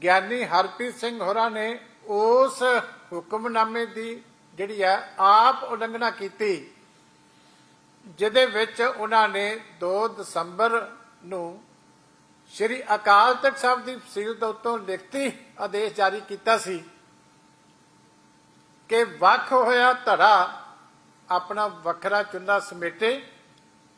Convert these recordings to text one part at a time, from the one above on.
ਗਿਆਨੀ ਹਰਪ੍ਰੀਤ ਸਿੰਘ ਹੋਰਾਂ ਨੇ ਉਸ ਹੁਕਮਨਾਮੇ ਦੀ ਜਿਹੜੀ ਹੈ, ਆਪ ਉਲੰਘਣਾ ਕੀਤੀ, ਜਿਹਦੇ ਵਿੱਚ ਉਹਨਾਂ ਨੇ 2 ਦਸੰਬਰ ਨੂੰ ਸ੍ਰੀ ਅਕਾਲ ਤਖਤ ਸਾਹਿਬ ਦੀ ਫਸੀਲ ਤੋਂ ਉੱਤੋਂ ਲਿਖਤੀ ਆਦੇਸ਼ ਜਾਰੀ ਕੀਤਾ ਸੀ ਕਿ ਵੱਖ ਹੋਇਆ ਧੜਾ ਆਪਣਾ ਵੱਖਰਾ ਚੁੱਲ੍ਹਾ ਸਮੇਟੇ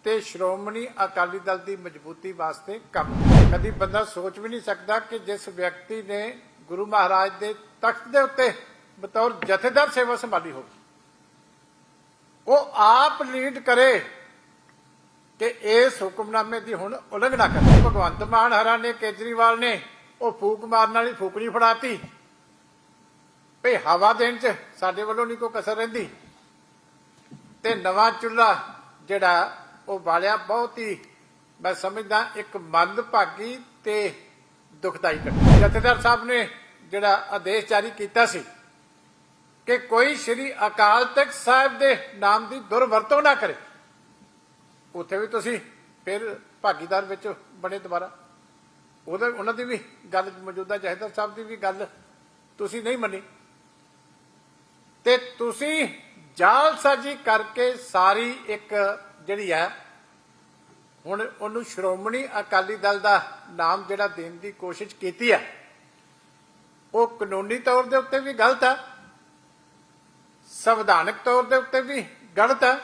ਤੇ ਸ਼੍ਰੋਮਣੀ ਅਕਾਲੀ ਦਲ ਦੀ ਮਜ਼ਬੂਤੀ ਵਾਸਤੇ ਕੰਮ ਕਦੀ ਬੰਦਾ ਸੋਚ ਵੀ ਨਹੀਂ ਸਕਦਾ ਕਿ ਜਿਸ ਵਿਅਕਤੀ ਨੇ ਗੁਰੂ ਮਹਾਰਾਜ ਦੇ ਤਖਤ ਦੇ ਉੱਤੇ ਬਤੌਰ ਜਥੇਦਾਰ ਸੇਵਾ ਸੰਭਾਲੀ ਹੋਵੇ, ਉਹ ਆਪ ਲੀਡ ਕਰੇ ਕਿ ਇਸ ਹੁਕਮਨਾਮੇ ਦੀ ਹੁਣ ਉਲੰਘਣਾ ਕਰੇ। ਭਗਵੰਤ ਮਾਨ ਹਰਾ ਨੇ, ਕੇਜਰੀਵਾਲ ਨੇ, ਉਹ ਫੂਕ ਮਾਰਨ ਵਾਲੀ ਫੂਕਣੀ ਫੜਾਤੀ। ਭਈ ਹਵਾ ਦੇਣ ਚ ਸਾਡੇ ਵੱਲੋਂ ਨਹੀਂ ਕੋਈ ਕਸਰ ਰਹਿੰਦੀ। ਤੇ ਨਵਾਂ ਚੁੱਲ੍ਹਾ ਜਿਹੜਾ ਉਹ ਬਾਲਿਆ ਬਹੁਤ ਹੀ ਮੈਂ ਸਮਝਦਾ ਇੱਕ ਮੰਦਭਾਗੀ ਤੇ ਦੁਖਦਾਈ ਘਟਨਾ। ਜਥੇਦਾਰ ਸਾਹਿਬ ਨੇ ਜਿਹੜਾ ਆਦੇਸ਼ ਜਾਰੀ ਕੀਤਾ ਸੀ ਕਿ ਕੋਈ ਸ੍ਰੀ ਅਕਾਲ ਤਖਤ ਸਾਹਿਬ ਦੇ ਨਾਮ ਦੀ ਦੁਰਵਰਤੋਂ ਨਾ ਕਰੇ। ਉੱਥੇ ਵੀ ਤੁਸੀਂ ਫਿਰ ਭਾਗੀਦਾਰ ਵਿੱਚ ਬਣੇ ਦੁਬਾਰਾ। ਉਹਦੇ, ਉਹਨਾਂ ਦੀ ਵੀ ਗੱਲ, ਮੌਜੂਦਾ ਜਥੇਦਾਰ ਸਾਹਿਬ ਦੀ ਵੀ ਗੱਲ ਤੁਸੀਂ ਨਹੀਂ ਮੰਨੀ। ਤੇ ਤੁਸੀਂ ਜਾਲਸਾਜੀ ਕਰਕੇ ਸਾਰੀ ਇੱਕ ਜਿਹੜੀ ਹੈ ਹੁਣ ਉਹਨੂੰ ਸ਼੍ਰੋਮਣੀ ਅਕਾਲੀ ਦਲ ਦਾ ਨਾਮ ਜਿਹੜਾ ਦੇਣ ਦੀ ਕੋਸ਼ਿਸ਼ ਕੀਤੀ ਹੈ ਉਹ ਕਾਨੂੰਨੀ ਤੌਰ ਦੇ ਉੱਤੇ ਵੀ ਗਲਤ ਹੈ ਸੰਵਿਧਾਨਕ ਤੌਰ ਦੇ ਉੱਤੇ ਵੀ ਗਲਤ ਹੈ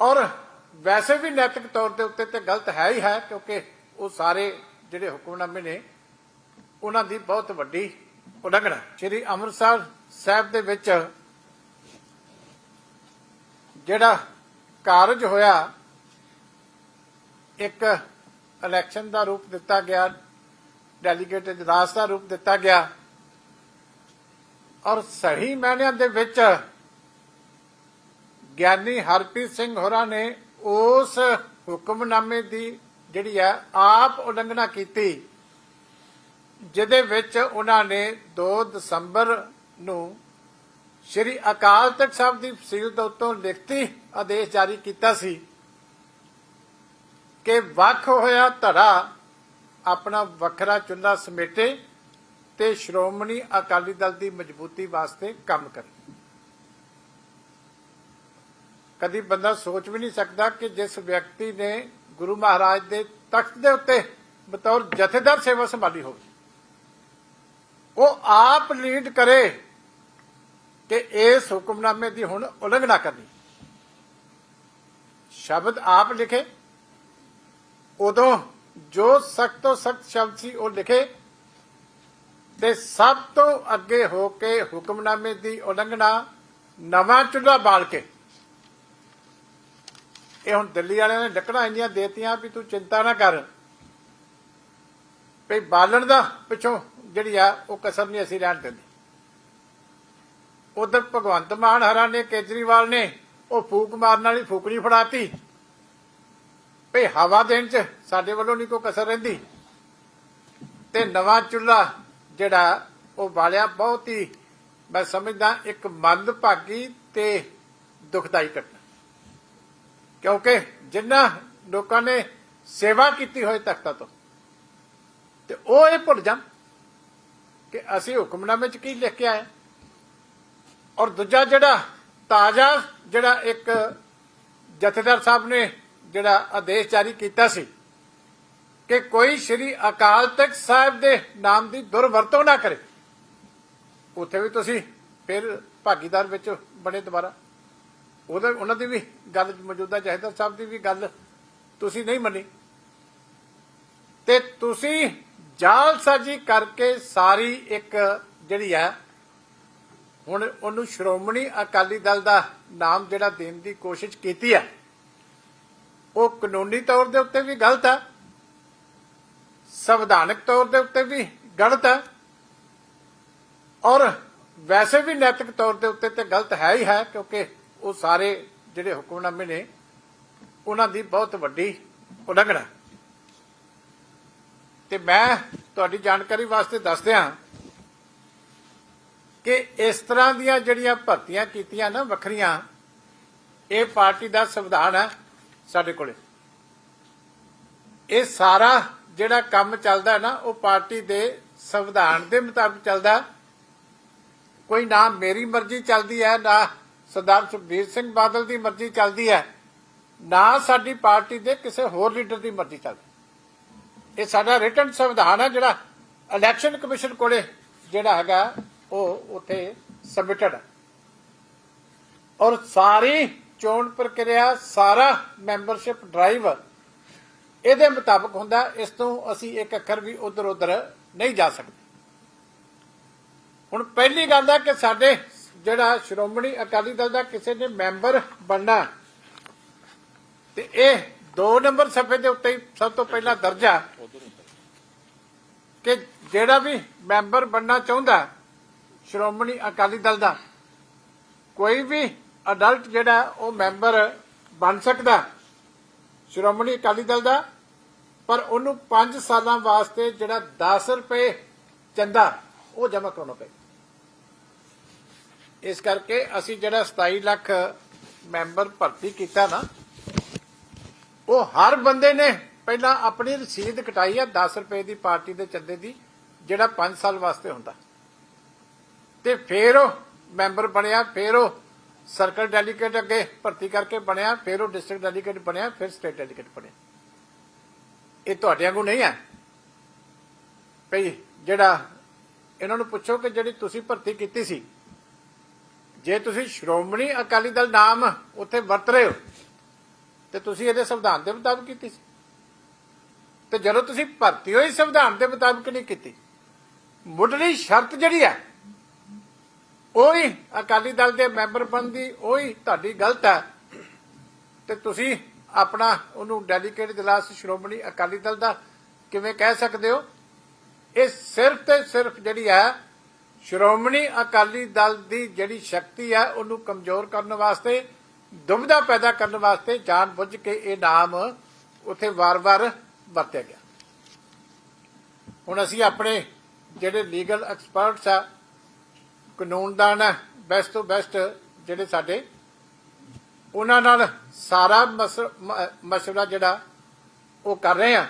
ਔਰ ਵੈਸੇ ਵੀ ਨੈਤਿਕ ਤੌਰ ਦੇ ਉੱਤੇ ਤੇ ਗਲਤ ਹੈ ਹੀ ਹੈ, ਕਿਉਂਕਿ ਉਹ ਸਾਰੇ ਜਿਹੜੇ ਹੁਕਮਨਾਮੇ ਨੇ, ਉਹਨਾਂ ਦੀ ਬਹੁਤ ਵੱਡੀ ਉਲੰਘਣਾ। ਸ੍ਰੀ ਅੰਮ੍ਰਿਤਸਰ ਸਾਹਿਬ ਦੇ ਵਿੱਚ ਜਿਹੜਾ ਕਾਰਜ ਹੋਇਆ ਇੱਕ ਇਲੈਕਸ਼ਨ ਦਾ ਰੂਪ ਦਿੱਤਾ ਗਿਆ ਡੈਲੀਗੇਟ ਇਜਲਾਸ ਦਾ ਰੂਪ ਦਿੱਤਾ ਗਿਆ। ਔਰ ਸਹੀ ਮਾਇਨਿਆਂ ਦੇ ਵਿੱਚ ਗਿਆਨੀ ਹਰਪ੍ਰੀਤ ਸਿੰਘ ਹੋਰਾਂ ਨੇ ਉਸ ਹੁਕਮਨਾਮੇ ਦੀ ਜਿਹੜੀ ਹੈ, ਆਪ ਉਲੰਘਣਾ ਕੀਤੀ, ਜਿਹਦੇ ਵਿੱਚ ਉਹਨਾਂ ਨੇ 2 ਦਸੰਬਰ ਨੂੰ ਸ੍ਰੀ ਅਕਾਲ ਤਖਤ ਸਾਹਿਬ ਦੀ ਫਸੀਲ ਤੋਂ ਉੱਤੋਂ ਲਿਖਤੀ ਆਦੇਸ਼ ਜਾਰੀ ਕੀਤਾ ਸੀ। ਕਿ ਵੱਖ ਹੋਇਆ ਧੜਾ ਆਪਣਾ ਵੱਖਰਾ ਚੁੰਨਾ ਸਮੇਟੇ ਤੇ ਸ਼੍ਰੋਮਣੀ ਅਕਾਲੀ ਦਲ ਦੀ ਮਜ਼ਬੂਤੀ ਵਾਸਤੇ ਕੰਮ ਕਰੇ। ਕਦੀ ਬੰਦਾ ਸੋਚ ਵੀ ਨਹੀਂ ਸਕਦਾ ਕਿ ਜਿਸ ਵਿਅਕਤੀ ਨੇ ਗੁਰੂ ਮਹਾਰਾਜ ਦੇ ਤਖਤ ਦੇ ਉੱਤੇ ਬਤੌਰ ਜਥੇਦਾਰ ਸੇਵਾ ਸੰਭਾਲੀ ਹੋਵੇ, ਉਹ ਆਪ ਲੀਡ ਕਰੇ ਕਿ ਇਸ ਹੁਕਮਨਾਮੇ ਦੀ ਹੁਣ ਉਲੰਘਣਾ ਕਰਨੀ। ਸ਼ਬਦ ਆਪ ਲਿਖੇ ਉਦੋਂ ਜੋ ਸਖਤ ਤੋਂ ਸਖਤ ਸ਼ਬਦ ਸੀ ਉਹ ਲਿਖੇ ਤੇ ਸਭ ਤੋਂ ਅੱਗੇ ਹੋ ਕੇ ਹੁਕਮਨਾਮੇ ਦੀ ਉਲੰਘਣਾ ਨਵਾਂ ਚੁੱਲ੍ਹਾ ਬਾਲ ਕੇ। ਇਹ ਹੁਣ ਦਿੱਲੀ ਵਾਲਿਆਂ ਨੇ ਲੱਕੜਾਂ ਇੰਨੀਆਂ ਦੇਤੀਆਂ ਵੀ ਤੂੰ ਚਿੰਤਾ ਨਾ ਕਰ। ਵੀ ਬਾਲਣ ਦਾ ਪਿੱਛੋਂ ਜਿਹੜੀ ਆ, ਉਹ ਕਸਰ ਨਹੀਂ ਅਸੀਂ ਰਹਿਣ ਦਿੰਦੇ। ਉਧਰ ਭਗਵੰਤ ਮਾਨ ਹਰਾ ਨੇ ਕੇਜਰੀਵਾਲ ਨੇ, ਉਹ ਫੂਕ ਮਾਰਨ ਵਾਲੀ ਫੂਕਣੀ ਫੜਾਤੀ। ਭਈ ਹਵਾ ਦੇਣ ਚ ਸਾਡੇ ਵੱਲੋਂ ਨਹੀਂ ਕੋਈ ਕਸਰ ਰਹਿੰਦੀ। ਤੇ ਨਵਾਂ ਚੁੱਲ੍ਹਾ ਜਿਹੜਾ ਉਹ ਬਾਲਿਆ ਬਹੁਤ ਹੀ, ਮੈਂ ਸਮਝਦਾ, ਇੱਕ ਮੰਦਭਾਗੀ ਤੇ ਦੁਖਦਾਈ ਘਟਨਾ। ਕਿਉਂਕਿ ਜਿਨ੍ਹਾਂ ਲੋਕਾਂ ਨੇ ਸੇਵਾ ਕੀਤੀ ਹੋਏ ਤਖਤਾਂ ਤੋਂ, ਤੇ ਉਹ ਇਹ ਭੁੱਲ ਜਾਣ ਕਿ ਅਸੀਂ ਹੁਕਮਨਾਮੇ ਚ ਕੀ ਲਿਖ ਕੇ ਆਏ। ਔਰ ਦੂਜਾ ਜਿਹੜਾ ਤਾਜ਼ਾ ਜਿਹੜਾ ਇੱਕ ਜਥੇਦਾਰ ਸਾਹਿਬ ਨੇ ਜਿਹੜਾ ਆਦੇਸ਼ ਜਾਰੀ ਕੀਤਾ ਸੀ ਕਿ ਕੋਈ ਸ੍ਰੀ ਅਕਾਲ ਤਖਤ ਸਾਹਿਬ ਦੇ ਨਾਮ ਦੀ ਦੁਰਵਰਤੋਂ ਨਾ ਕਰੇ। ਉੱਥੇ ਵੀ ਤੁਸੀਂ ਫਿਰ ਭਾਗੀਦਾਰ ਵਿੱਚ ਬਣੇ ਦੁਬਾਰਾ। ਉਹਦਾ, ਉਹਨਾਂ ਦੀ ਵੀ ਗੱਲ ਮੌਜੂਦਾ ਜਥੇਦਾਰ ਸਾਹਿਬ ਦੀ ਵੀ ਗੱਲ ਤੁਸੀਂ ਨਹੀਂ ਮੰਨੀ। ਤੇ ਤੁਸੀਂ ਜਾਲਸਾਜੀ ਕਰਕੇ ਸਾਰੀ ਇੱਕ ਜਿਹੜੀ ਹੈ, ਹੁਣ ਉਹਨੂੰ ਸ਼੍ਰੋਮਣੀ ਅਕਾਲੀ ਦਲ ਦਾ ਨਾਮ ਜਿਹੜਾ ਦੇਣ ਦੀ ਕੋਸ਼ਿਸ਼ ਕੀਤੀ ਹੈ ਉਹ ਕਾਨੂੰਨੀ ਤੌਰ ਦੇ ਉੱਤੇ ਵੀ ਗਲਤ ਹੈ ਸੰਵਿਧਾਨਕ ਤੌਰ ਦੇ ਉੱਤੇ ਵੀ ਗਲਤ ਹੈ ਔਰ ਵੈਸੇ ਵੀ ਨੈਤਿਕ ਤੌਰ ਦੇ ਉੱਤੇ ਤੇ ਗਲਤ ਹੈ ਹੀ ਹੈ, ਕਿਉਂਕਿ ਉਹ ਸਾਰੇ ਜਿਹੜੇ ਹੁਕਮਨਾਮੇ ਨੇ, ਉਹਨਾਂ ਦੀ ਬਹੁਤ ਵੱਡੀ ਉਲੰਘਣਾ। ਤੇ ਮੈਂ ਤੁਹਾਡੀ ਜਾਣਕਾਰੀ ਵਾਸਤੇ ਦੱਸ ਦਿਆਂ ਕਿ ਇਸ ਤਰ੍ਹਾਂ ਦੀਆਂ ਜਿਹੜੀਆਂ ਭਰਤੀਆਂ ਕੀਤੀਆਂ ਨਾ ਵੱਖਰੀਆਂ, ਇਹ ਪਾਰਟੀ ਦਾ ਸੰਵਿਧਾਨ ਹੈ ਸਾਡੇ ਕੋਲੇ। ਇਹ ਸਾਰਾ ਜਿਹੜਾ ਕੰਮ ਚੱਲਦਾ ਨਾ, ਉਹ ਪਾਰਟੀ ਦੇ ਸੰਵਿਧਾਨ ਦੇ ਮੁਤਾਬਕ ਚੱਲਦਾ। ਕੋਈ ਨਾ ਮੇਰੀ ਮਰਜ਼ੀ ਚੱਲਦੀ ਹੈ, ਨਾ ਸਰਦਾਰ ਸੁਖਬੀਰ ਸਿੰਘ ਬਾਦਲ ਦੀ ਮਰਜ਼ੀ ਚੱਲਦੀ ਹੈ, ਨਾ ਸਾਡੀ ਪਾਰਟੀ ਦੇ ਕਿਸੇ ਹੋਰ ਲੀਡਰ ਦੀ ਮਰਜ਼ੀ ਚੱਲਦੀ। ਇਹ ਸਾਡਾ ਰਿਟਨ ਸੰਵਿਧਾਨ ਹੈ ਜਿਹੜਾ ਇਲੈਕਸ਼ਨ ਕਮਿਸ਼ਨ ਕੋਲੇ ਜਿਹੜਾ ਹੈਗਾ, ਉਹ ਉੱਥੇ ਸਬਮਿਟਡ ਔਰ ਸਾਰੀ ਚੋਣ ਪ੍ਰਕਿਰਿਆ ਸਾਰਾ ਮੈਂਬਰਸ਼ਿਪ ਡਰਾਈਵ ਇਹਦੇ ਮੁਤਾਬਕ ਹੁੰਦਾ, ਇਸ ਤੋਂ ਅਸੀਂ ਇੱਕ ਅੱਖਰ ਵੀ ਉਧਰ ਉਧਰ ਨਹੀਂ ਜਾ ਸਕਦੇ। ਹੁਣ ਪਹਿਲੀ ਗੱਲ ਹੈ ਕਿ ਸਾਡੇ ਜਿਹੜਾ ਸ਼੍ਰੋਮਣੀ ਅਕਾਲੀ ਦਲ ਦਾ ਕਿਸੇ ਨੇ ਮੈਂਬਰ ਬਣਨਾ, ਤੇ ਇਹ 2 ਨੰਬਰ ਸਫੇ ਦੇ ਉੱਤੇ ਸਭ ਤੋਂ ਪਹਿਲਾ ਦਰਜਾ ਕਿ ਜਿਹੜਾ ਵੀ ਮੈਂਬਰ ਬਣਨਾ ਚਾਹੁੰਦਾ ਸ਼੍ਰੋਮਣੀ ਅਕਾਲੀ ਦਲ ਦਾ, ਕੋਈ ਵੀ ਅਡਲਟ ਜਿਹੜਾ ਉਹ ਮੈਂਬਰ ਬਣ ਸਕਦਾ ਸ਼੍ਰੋਮਣੀ ਅਕਾਲੀ ਦਲ ਦਾ, ਪਰ ਉਹਨੂੰ 5 ਸਾਲਾਂ ਵਾਸਤੇ ਜਿਹੜਾ 10 ਰੁਪਏ ਚੰਦਾ, ਉਹ ਜਮ੍ਹਾਂ ਕਰਾਉਣਾ ਪਏ। ਇਸ ਕਰਕੇ ਅਸੀਂ ਜਿਹੜਾ 27 ਲੱਖ ਮੈਂਬਰ ਭਰਤੀ ਕੀਤਾ ਨਾ, ਉਹ ਹਰ ਬੰਦੇ ਨੇ ਪਹਿਲਾਂ ਆਪਣੀ ਰਸੀਦ ਕਟਾਈ ਹੈ 10 ਰੁਪਏ ਦੀ ਪਾਰਟੀ ਦੇ ਚੰਦੇ ਦੀ, ਜਿਹੜਾ 5 ਸਾਲ ਵਾਸਤੇ ਹੁੰਦਾ। ਤੇ ਫੇਰ ਉਹ ਮੈਂਬਰ ਬਣਿਆ, ਫੇਰ ਉਹ ਸਰਕਲ ਡੈਲੀਗੇਟ ਅੱਗੇ ਭਰਤੀ ਕਰਕੇ ਬਣਿਆ, ਫਿਰ ਉਹ ਡਿਸਟ੍ਰਿਕਟ ਡੈਲੀਗੇਟ ਬਣਿਆ, ਫਿਰ ਸਟੇਟ ਡੈਲੀਗੇਟ ਬਣਿਆ। ਇਹ ਤੁਹਾਡਿਆਂ ਨੂੰ ਨਹੀਂ ਹੈ? ਭਈ ਜਿਹੜਾ ਇਹਨਾਂ ਨੂੰ ਪੁੱਛੋ ਕਿ ਜਿਹੜੀ ਤੁਸੀਂ ਭਰਤੀ ਕੀਤੀ ਸੀ, ਜੇ ਤੁਸੀਂ ਸ਼੍ਰੋਮਣੀ ਅਕਾਲੀ ਦਲ ਨਾਮ ਉੱਥੇ ਵਰਤ ਰਹੇ ਹੋ, ਤੇ ਤੁਸੀਂ ਇਹਦੇ ਸੰਵਿਧਾਨ ਦੇ ਮੁਤਾਬਕ ਕੀਤੀ ਸੀ। ਤੇ ਜਦੋਂ ਤੁਸੀਂ ਭਰਤੀ ਹੋਈ ਸੰਵਿਧਾਨ ਦੇ ਮੁਤਾਬਕ ਨਹੀਂ ਕੀਤੀ। ਮੁੱਢਲੀ ਸ਼ਰਤ ਜਿਹੜੀ ਹੈ ਉਹੀ ਅਕਾਲੀ ਦਲ ਦੇ ਮੈਂਬਰ ਬਣਨ ਦੀ ਉਹੀ ਤੁਹਾਡੀ ਗਲਤ ਹੈ। ਤੇ ਤੁਸੀਂ ਆਪਣਾ ਉਹਨੂੰ ਡੈਲੀਕੇਟ ਜਲਾਸ ਸ਼੍ਰੋਮਣੀ ਅਕਾਲੀ ਦਲ ਦਾ ਕਿਵੇਂ ਕਹਿ ਸਕਦੇ ਹੋ? ਇਹ ਸਿਰਫ ਤੇ ਸਿਰਫ ਜਿਹੜੀ ਹੈ, ਸ਼੍ਰੋਮਣੀ ਅਕਾਲੀ ਦਲ ਦੀ ਜਿਹੜੀ ਸ਼ਕਤੀ ਹੈ, ਉਹਨੂੰ ਕਮਜ਼ੋਰ ਕਰਨ ਵਾਸਤੇ ਦੁਬਿਧਾ ਪੈਦਾ ਕਰਨ ਵਾਸਤੇ ਜਾਣ ਬੁੱਝ ਕੇ ਇਹ ਨਾਮ ਉੱਥੇ ਵਾਰ-ਵਾਰ ਵਰਤਿਆ ਗਿਆ। ਹੁਣ ਅਸੀਂ ਆਪਣੇ ਜਿਹੜੇ ਲੀਗਲ ਐਕਸਪਰਟਸ ਆ ਕਾਨੂੰਨਦਾਨ ਹੈ ਬੈਸਟ ਤੋਂ ਬੈਸਟ ਜਿਹੜੇ ਸਾਡੇ, ਉਹਨਾਂ ਨਾਲ ਸਾਰਾ ਮਸ- ਮਸਲਾ ਜਿਹੜਾ ਉਹ ਕਰ ਰਹੇ ਆ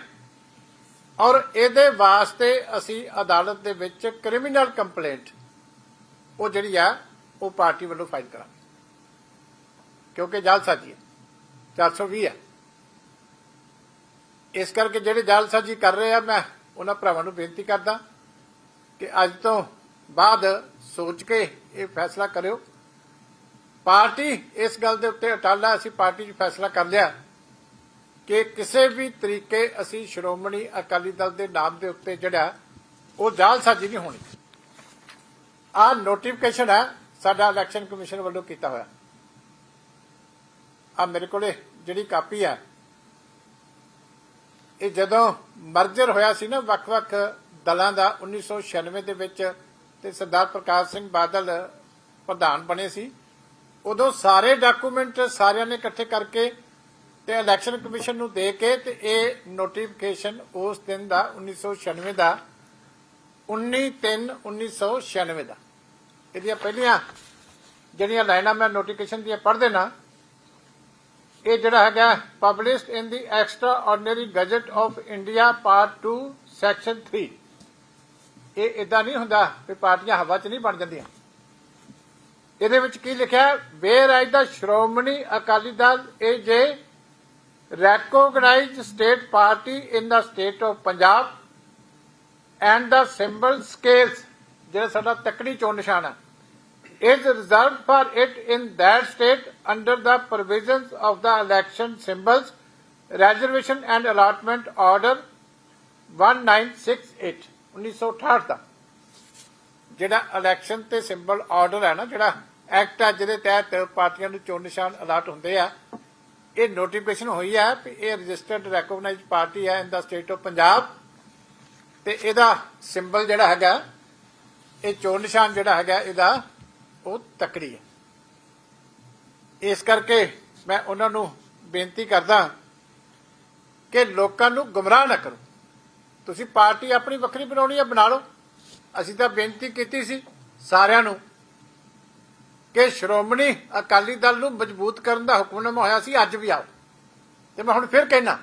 ਔਰ ਇਹਦੇ ਵਾਸਤੇ ਅਸੀਂ ਅਦਾਲਤ ਦੇ ਵਿੱਚ ਕ੍ਰਿਮੀਨਲ ਕੰਪਲੇਂਟ ਉਹ ਜਿਹੜੀ ਆ, ਉਹ ਪਾਰਟੀ ਵੱਲੋਂ ਫਾਈਲ ਕਰਾਂਗੇ। ਕਿਉਂਕਿ ਜਾਲਸਾਜੀ ਹੈ 420 ਹੈ। ਇਸ ਕਰਕੇ ਜਿਹੜੇ ਜਾਲਸਾਜੀ ਕਰ ਰਹੇ ਆ, ਮੈਂ ਉਹਨਾਂ ਭਰਾਵਾਂ ਨੂੰ ਬੇਨਤੀ ਕਰਦਾ ਕਿ ਅੱਜ ਤੋਂ ਬਾਅਦ ਸੋਚ ਕੇ ਇਹ ਫੈਸਲਾ ਕਰਿਓ। ਪਾਰਟੀ ਇਸ ਗੱਲ ਦੇ ਉੱਤੇ ਅਟਾਲਾ ਅਸੀਂ ਪਾਰਟੀ 'ਚ ਫੈਸਲਾ ਕਰ ਲਿਆ ਕਿ ਕਿਸੇ ਵੀ ਤਰੀਕੇ ਅਸੀਂ ਸ਼੍ਰੋਮਣੀ ਅਕਾਲੀ ਦਲ ਦੇ ਨਾਮ ਦੇ ਉੱਤੇ ਜਿਹੜਾ, ਉਹ ਜਾਲਸਾਜੀ ਨਹੀਂ ਹੋਣੀ। ਆ ਨੋਟੀਫਿਕੇਸ਼ਨ ਹੈ ਸਾਡਾ ਇਲੈਕਸ਼ਨ ਕਮਿਸ਼ਨ ਵੱਲੋਂ ਕੀਤਾ ਹੋਇਆ। ਆ ਮੇਰੇ ਕੋਲੇ ਜਿਹੜੀ ਕਾਪੀ ਆ, ਇਹ ਜਦੋਂ ਮਰਜਰ ਹੋਇਆ ਸੀ ਨਾ ਵੱਖ-ਵੱਖ ਦਲਾਂ ਦਾ 1996 ਦੇ ਵਿੱਚ ਤੇ ਸਰਦਾਰ ਪ੍ਰਕਾਸ਼ ਸਿੰਘ ਬਾਦਲ ਪ੍ਰਧਾਨ ਬਣੇ ਸੀ। ਉਦੋਂ ਸਾਰੇ ਡਾਕੂਮੈਂਟ ਸਾਰਿਆਂ ਨੇ ਇਕੱਠੇ ਕਰਕੇ ਤੇ ਇਲੈਕਸ਼ਨ ਕਮਿਸ਼ਨ ਨੂੰ ਦੇ ਕੇ ਤੇ ਇਹ ਨੋਟੀਫਿਕੇਸ਼ਨ ਉਸ ਦਿਨ ਦਾ 1996 ਦਾ 19/3/1996 ਦਾ। ਇਹਦੀਆਂ ਪਹਿਲੀਆਂ ਜਿਹੜੀਆਂ ਲਾਈਨਾਂ ਮੈਂ ਨੋਟੀਫਿਕੇਸ਼ਨ ਦੀਆਂ ਪੜ੍ਹ ਦੇਣਾ, ਇਹ ਜਿਹੜਾ ਹੈਗਾ published in the extraordinary gazette of India part 2 section 3 ਇਹ ਇਦਾਂ ਨਹੀਂ ਹੁੰਦਾ ਕਿ ਪਾਰਟੀਆਂ ਹਵਾ 'ਚ ਨਹੀਂ ਬਣ ਜਾਂਦੀਆਂ ਇਹਦੇ ਵਿੱਚ ਕੀ ਲਿਖਿਆ whereas the Shiromani Akali Dal is a recognized state party in the state of Punjab and the symbol scales ਜਿਹੜਾ ਸਾਡਾ ਤੱਕੜੀ ਚੋਣ ਨਿਸ਼ਾਨ ਹੈ is reserved for it in that state under the provisions of the election symbols reservation and allotment order 1968 1968 ਦਾ। ਜਿਹੜਾ election ਤੇ symbol order ਹੈ ਨਾ, ਜਿਹੜਾ ਐਕਟ ਆ ਜਿਹਦੇ ਤਹਿਤ ਪਾਰਟੀਆਂ ਨੂੰ ਚੋਣ ਨਿਸ਼ਾਨ ਅਲਾਟ ਹੁੰਦੇ ਆ, ਇਹ ਨੋਟੀਫਿਕੇਸ਼ਨ ਹੋਈ ਹੈ ਕਿ ਇਹ ਰਜਿਸਟਰਡ ਰੈਕੋਗਨਾਈਜ਼ਡ ਪਾਰਟੀ ਹੈ in the state of Punjab ਤੇ ਇਹਦਾ ਸਿੰਬਲ ਜਿਹੜਾ ਹੈਗਾ, ਇਹ ਚੋਣ ਨਿਸ਼ਾਨ ਜਿਹੜਾ ਹੈਗਾ, ਇਹਦਾ ਉਹ ਤਕੜੀ ਹੈ। ਇਸ ਕਰਕੇ ਮੈਂ ਉਹਨਾਂ ਨੂੰ ਬੇਨਤੀ ਕਰਦਾ ਕਿ ਲੋਕਾਂ ਨੂੰ ਗੁੰਮਰਾਹ ਨਾ ਕਰੋ। ਤੁਸੀਂ ਪਾਰਟੀ ਆਪਣੀ ਵੱਖਰੀ ਬਣਾਉਣੀ ਹੈ, ਬਣਾ ਲਓ। ਅਸੀਂ ਤਾਂ ਬੇਨਤੀ ਕੀਤੀ ਸੀ ਸਾਰਿਆਂ ਨੂੰ ਕਿ ਸ਼੍ਰੋਮਣੀ ਅਕਾਲੀ ਦਲ ਨੂੰ ਮਜ਼ਬੂਤ ਕਰਨ ਦਾ ਹੁਕਮਨਾਮਾ ਹੋਇਆ ਸੀ, ਅੱਜ ਵੀ ਆਓ। ਤੇ ਮੈਂ ਹੁਣ ਫਿਰ ਕਹਿਣਾ